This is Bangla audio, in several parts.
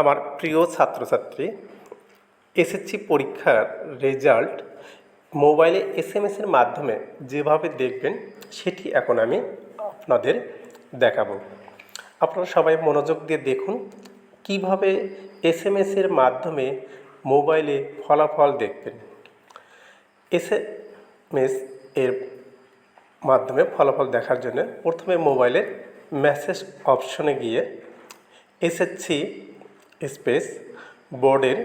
আমার প্রিয় ছাত্রছাত্রী এসএসসি পরীক্ষার রেজাল্ট মোবাইলে এস এম এসের মাধ্যমে যেভাবে দেখবেন, সেটি এখন আমি আপনাদের দেখাবো। আপনারা সবাই মনোযোগ দিয়ে দেখুন, কীভাবে এস এম এসের মাধ্যমে মোবাইলে ফলাফল দেখবেন। এস এম এস এর মাধ্যমে ফলাফল দেখার জন্য প্রথমে মোবাইলের মেসেজ অপশনে গিয়ে এসএসসি স্পেস বোর্ডের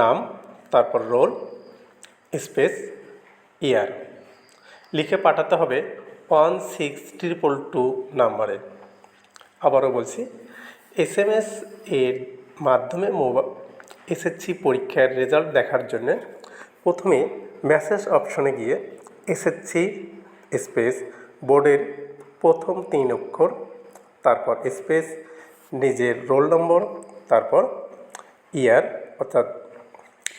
নাম, তারপর রোল, স্পেস, ইয়ার। লিখে পাঠাতে হবে ওয়ান সিক্স ট্রিপল টু নাম্বারে। আবারও বলছি এস এম এস এর মাধ্যমে মোবাইল এসএসসি পরীক্ষার রেজাল্ট দেখার জন্য প্রথমে মেসেজ অপশনে গিয়ে এসএসসি, স্পেস বোর্ডের প্রথম তিন অক্ষর, তারপর স্পেস নিজের রোল নম্বর, তারপর ইয়ার, অর্থাৎ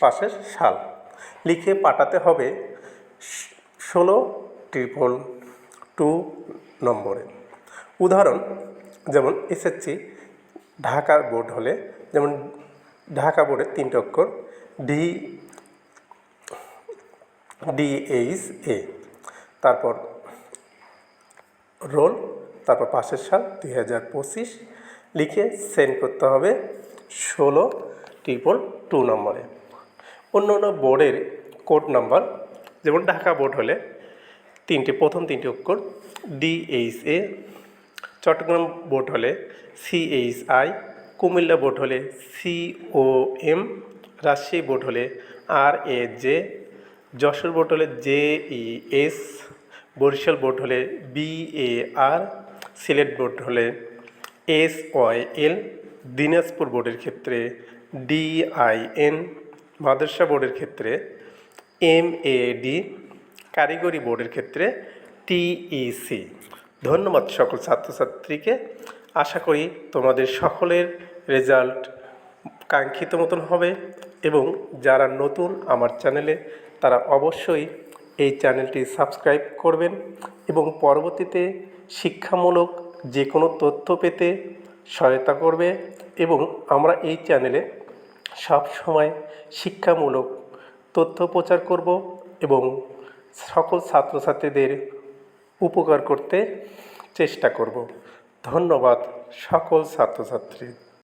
পাশের সাল। লিখে পাঠাতে হবে ষোলো ট্রিপল টু নম্বরে। উদাহরণ, যেমন এসএসসি ঢাকা বোর্ড হলে, যেমন ঢাকা বোর্ডের তিনটে অক্ষর ডি ডিএইচ এ তারপর রোল, তারপর পাশের সাল, দুই হাজার পঁচিশ লিখে সেন্ড করতে হবে ষোলো ট্রিপল টু নম্বরে। অন্য অন্য বোর্ডের কোড নাম্বার যেমন ঢাকা বোর্ড হলে তিনটে, প্রথম তিনটে অক্ষর ডিএইচ এ চট্টগ্রাম বোর্ড হলে সিএইচ আই কুমিল্লা বোর্ড হলে সিও এম রাজশাহী বোর্ড হলে R A J Jessore board হলে জে এস বরিশাল বোর্ড হলে B A R Sylhet board হলে এস ওয়াই এল দিনাজপুর বোর্ডের ক্ষেত্রে ডি আই এন মাদ্রাসা বোর্ডের ক্ষেত্রে এম এ ডি কারিগরি বোর্ডের ক্ষেত্রে, টিইসি। ধন্যবাদ সকল ছাত্রছাত্রীকে। আশা করি তোমাদের সকলের রেজাল্ট কাঙ্ক্ষিত মতন হবে এবং যারা নতুন আমার চ্যানেলে, তারা অবশ্যই এই চ্যানেলটি সাবস্ক্রাইব করবেন এবং পরবর্তীতে শিক্ষামূলক যে কোনো তথ্য পেতে সহায়তা করবে এবং আমরা এই চ্যানেলে সব সময় শিক্ষামূলক তথ্য প্রচার করব এবং সকল ছাত্রছাত্রীদের উপকার করতে চেষ্টা করব। ধন্যবাদ সকল ছাত্রছাত্রী।